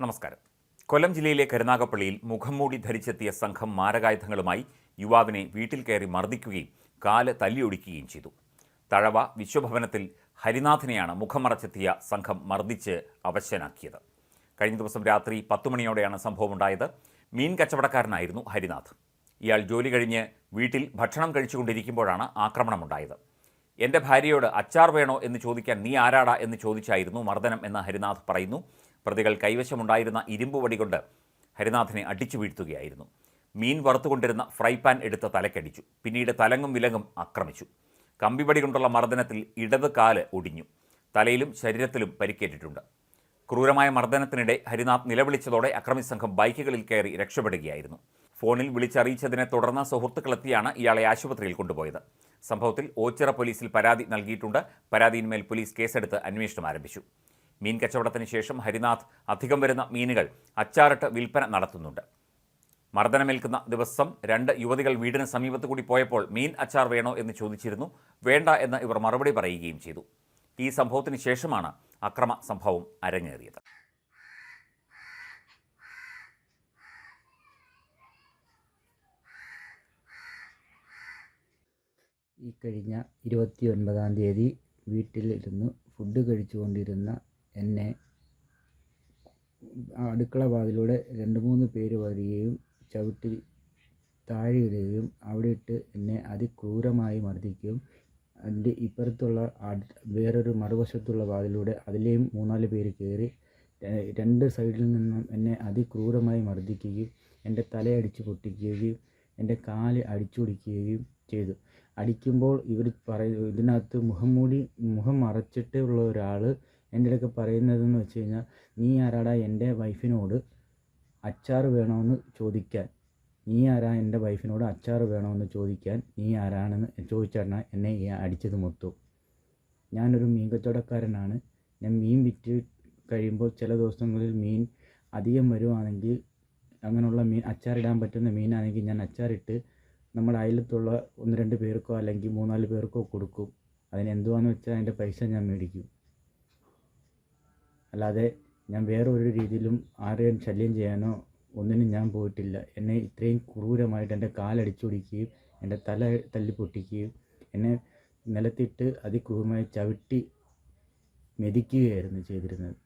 നമസ്കാരം. കൊല്ലം ജില്ലയിലെ കരുനാഗപ്പള്ളിയിൽ മുഖംമൂടി ധരിച്ചെത്തിയ സംഘം മാരകായുധങ്ങളുമായി യുവാവിനെ വീട്ടിൽ കയറി മർദ്ദിക്കുകയും കാൽ തല്ലിയൊടിക്കുകയും ചെയ്തു. തഴവ വിശ്വഭവനത്തിൽ ഹരിനാഥിനെയാണ് മുഖം മറച്ചെത്തിയ സംഘം മർദ്ദിച്ച് അവശനാക്കിയത്. കഴിഞ്ഞ ദിവസം രാത്രി പത്തുമണിയോടെയാണ് സംഭവമുണ്ടായത്. മീൻ കച്ചവടക്കാരനായിരുന്നു ഹരിനാഥ്. ഇയാൾ ജോലി കഴിഞ്ഞ് വീട്ടിൽ ഭക്ഷണം കഴിച്ചുകൊണ്ടിരിക്കുമ്പോഴാണ് ആക്രമണമുണ്ടായത്. എന്റെ ഭാര്യയോട് അച്ചാർ വേണോ എന്ന് ചോദിക്കാൻ നീ ആരാടാ? എന്ന് ചോദിച്ചായിരുന്നു മർദ്ദനം എന്ന് ഹരിനാഥ് പറയുന്നു. പ്രതികൾ കൈവശമുണ്ടായിരുന്ന ഇരുമ്പ് വടി കൊണ്ട് ഹരിനാഥിനെ അടിച്ചു വീഴ്ത്തുകയായിരുന്നു. മീൻ വറുത്തുകൊണ്ടിരുന്ന ഫ്രൈ പാൻ എടുത്ത് തലക്കടിച്ചു. പിന്നീട് തലങ്ങും വിലങ്ങും ആക്രമിച്ചു. കമ്പിവടി കൊണ്ടുള്ള മർദ്ദനത്തിൽ ഇടത് കാൽ ഒടിഞ്ഞു. തലയിലും ശരീരത്തിലും പരിക്കേറ്റിട്ടുണ്ട്. ക്രൂരമായ മർദ്ദനത്തിനിടെ ഹരിനാഥ് നിലവിളിച്ചതോടെ അക്രമി സംഘം ബൈക്കുകളിൽ കയറി രക്ഷപ്പെടുകയായിരുന്നു. ഫോണിൽ വിളിച്ചറിയിച്ചതിനെ തുടർന്ന് സുഹൃത്തുക്കളെത്തിയാണ് ഇയാളെ ആശുപത്രിയിൽ കൊണ്ടുപോയത്. സംഭവത്തിൽ ഓച്ചിറ പോലീസിൽ പരാതി നൽകിയിട്ടുണ്ട്. പരാതിയിന്മേൽ പോലീസ് കേസെടുത്ത് അന്വേഷണം ആരംഭിച്ചു. മീൻ കച്ചവടത്തിന് ശേഷം ഹരിനാഥ് അധികം വരുന്ന മീനുകൾ അച്ചാറിട്ട് വിൽപ്പന നടത്തുന്നുണ്ട്. മർദ്ദനമേൽക്കുന്ന ദിവസം രണ്ട് യുവതികൾ വീടിന് സമീപത്ത് കൂടി പോയപ്പോൾ മീൻ അച്ചാർ വേണോ എന്ന് ചോദിച്ചിരുന്നു. വേണ്ട എന്ന് ഇവർ മറുപടി പറയുകയും ചെയ്തു. ഈ സംഭവത്തിന് ശേഷമാണ് അക്രമ സംഭവം അരങ്ങേറിയത്. ഈ കഴിഞ്ഞ ഇരുപത്തി ഒൻപതാം തീയതി വീട്ടിലിരുന്ന് ഫുഡ് കഴിച്ചുകൊണ്ടിരുന്ന എന്നെ അടുക്കള വാതിലൂടെ രണ്ട് മൂന്ന് പേര് വരികയും ചവിട്ടി താഴെ ഇടുകയും അവിടെ ഇട്ട് എന്നെ അതിക്രൂരമായി മർദ്ദിക്കുകയും അതിന്റെ ഇപ്പുറത്തുള്ള വേറൊരു മറുവശത്തുള്ള വാതിലൂടെ അതിലെയും മൂന്നാൽ പേര് കയറി രണ്ട് സൈഡിൽ നിന്നും എന്നെ അതിക്രൂരമായി മർദ്ദിക്കുകയും എന്റെ തലയടിച്ച് പൊട്ടിക്കുകയും എന്റെ കാൽ അടിച്ചുപിടിക്കുകയും ചെയ്തു. അടിക്കുമ്പോൾ ഇവർ പറയ ഇതിനകത്ത് മുഖം മൂടി മുഖം മറച്ചിട്ടുള്ള ഒരാൾ എന്റെ അടുക്ക പറയുന്നതെന്ന് വെച്ച് കഴിഞ്ഞാൽ നീ ആരാടാ എന്റെ വൈഫിനോട് അച്ചാർ വേണമെന്ന് ചോദിക്കാൻ. നീ ആരാ എന്റെ വൈഫിനോട് അച്ചാർ വേണമെന്ന് ചോദിക്കാൻ. നീ ആരാണെന്ന് ചോദിച്ചാണ് എന്നെ അടിച്ചത് മൊത്തം. ഞാനൊരു മീൻ കച്ചവടക്കാരനാണ് ഞാൻ മീൻ വിറ്റ് കഴിയുമ്പോൾ ചില ദിവസങ്ങളിൽ മീൻ അധികം വരുവാണെങ്കിൽ അങ്ങനെയുള്ള മീൻ അച്ചാറിടാൻ പറ്റുന്ന മീനാണെങ്കിൽ ഞാൻ അച്ചാറിട്ട് നമ്മുടെ അയലത്തുള്ള ഒന്ന് രണ്ട് പേർക്കോ അല്ലെങ്കിൽ മൂന്നാൽ പേർക്കോ കൊടുക്കും. അതിന് എന്തുവാന്ന് വെച്ചാൽ അതിന്റെ പൈസ ഞാൻ മേടിക്കും. അല്ലാതെ ഞാൻ വേറെ ഒരു രീതിയിലും ആരെയും ശല്യം ചെയ്യാനോ ഒന്നിനും ഞാൻ പോയിട്ടില്ല. എന്നെ ഇത്രയും ക്രൂരമായിട്ട് എന്റെ കാലടിച്ചൊടിക്കുകയും എന്റെ തല തല്ലി പൊട്ടിക്കുകയും എന്നെ നിലത്തിട്ട് അതിക്രൂരമായി ചവിട്ടി മെതിക്കുകയായിരുന്നു ചെയ്തിരുന്നത്.